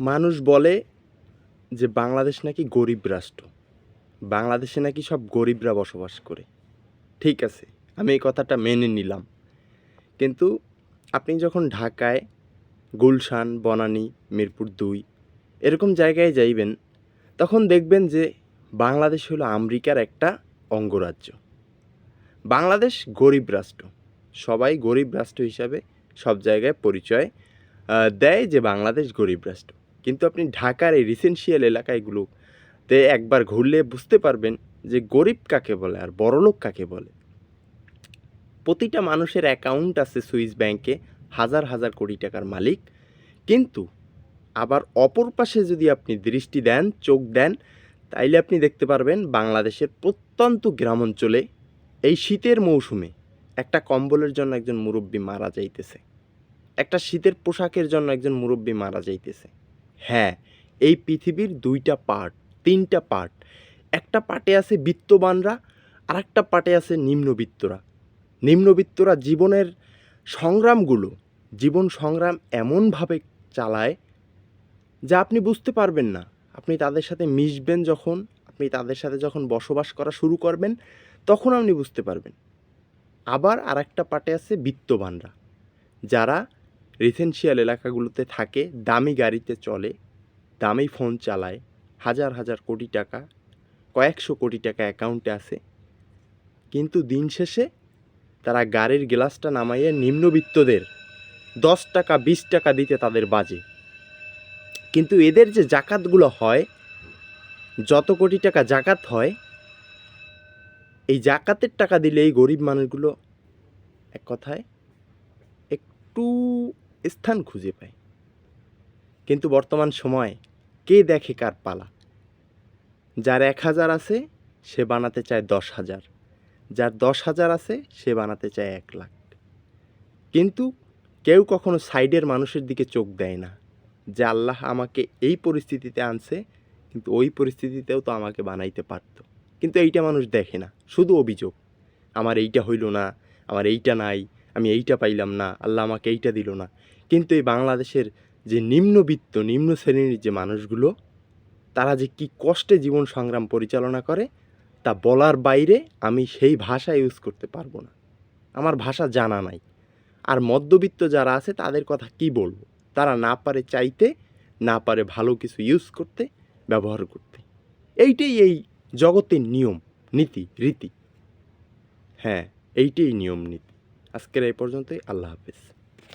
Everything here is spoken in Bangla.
মানুষ বলে যে বাংলাদেশ নাকি গরিব রাষ্ট্র। বাংলাদেশে নাকি সব গরিবরা বসবাস করে। ঠিক আছে, আমি এই কথাটা মেনে নিলাম। কিন্তু আপনি যখন ঢাকায়, গুলশান, বনানী, মিরপুর দুই এরকম জায়গায় যাইবেন, তখন দেখবেন যে বাংলাদেশ হলো আমেরিকার একটা অঙ্গরাজ্য। বাংলাদেশ গরিব রাষ্ট্র। সবাই গরিব রাষ্ট্র হিসাবে সব জায়গায় পরিচয় দেয় যে বাংলাদেশ গরিব রাষ্ট্র। কিন্তু আপনি ঢাকার এই রিসেন্সিয়াল এলাকাগুলোতে একবার ঘুরলে বুঝতে পারবেন যে গরিব কাকে বলে আর বড়লোক কাকে বলে। প্রতিটা মানুষের অ্যাকাউন্ট আছে সুইস ব্যাংকে হাজার হাজার কোটি টাকার মালিক। কিন্তু আবার অপর পাশে যদি আপনি দৃষ্টি দেন, চোখ দেন, তাইলে আপনি দেখতে পারবেন বাংলাদেশের প্রত্যন্ত গ্রাম অঞ্চলে এই শীতের মৌসুমে একটা কম্বলের জন্য একজন মুরব্বী মারা যাইতেছে। একটা শীতের পোশাকের জন্য একজন মুরব্বী মারা যাইতেছে। হ্যাঁ এই পৃথিবীর দুইটা পার্ট, তিনটা পার্ট। একটা পার্টে আছে বিত্তবানরা আর একটা পার্টে আছে নিম্নবিত্তরা। নিম্নবিত্তরা জীবনের সংগ্রামগুলো, জীবন সংগ্রাম এমনভাবে চালায় যা আপনি বুঝতে পারবেন না। আপনি তাদের সাথে মিশবেন যখন, আপনি তাদের সাথে যখন বসবাস করা শুরু করবেন, তখন আপনি বুঝতে পারবেন। আবার আর একটা পার্টে আছে বিত্তবানরা, যারা রিসেন্সিয়াল এলাকাগুলোতে থাকে, দামি গাড়িতে চলে, দামি ফোন চালায়, হাজার হাজার কোটি টাকা, কয়েকশো কোটি টাকা অ্যাকাউন্টে আছে। কিন্তু দিন শেষে তারা গাড়ির গ্লাসটা নামাইয়ে নিম্নবিত্তদের দশ টাকা, বিশ টাকা দিতে তাদের বাজে। কিন্তু এদের যে জাকাতগুলো হয়, যত কোটি টাকা জাকাত হয়, এই জাকাতের টাকা দিলে এই গরিব মানুষগুলো, এক কথায়, একটু স্থান খুঁজে পায় কিন্তু বর্তমান সময়ে কে দেখে কার পালা? যার এক হাজার আছে, সে বানাতে চায় দশ হাজার। যার দশ হাজার আছে, সে বানাতে চায় এক লাখ। কিন্তু কেউ কখনো সাইডের মানুষের দিকে চোখ দেয় না, যে আল্লাহ আমাকে এই পরিস্থিতিতে আনছে, কিন্তু ওই পরিস্থিতিতেও তো আমাকে বানাইতে পারতো। কিন্তু এইটা মানুষ দেখে না, শুধু অভিযোগ। আমার এইটা হইল না, আমার এইটা নাই আমি এইটা পাইলাম না, আল্লাহ আমাকে এইটা দিল না। কিন্তু এই বাংলাদেশের যে নিম্নবিত্ত, নিম্ন শ্রেণির যে মানুষগুলো, তারা যে কি কষ্টে জীবন সংগ্রাম পরিচালনা করে, তা বলার বাইরে আমি সেই ভাষা ইউজ করতে পারব না। আমার ভাষা জানা নাই। আর মধ্যবিত্ত যারা আছে, তাদের কথা কি বলব? তারা না পারে চাইতে, না পারে ভালো কিছু ইউজ করতে, ব্যবহার করতে। এইটাই এই জগতের নিয়ম, নীতি, রীতি। হ্যাঁ এইটাই নিয়ম, নীতি। আজকের এই পর্যন্তই আল্লাহ হাফেজ।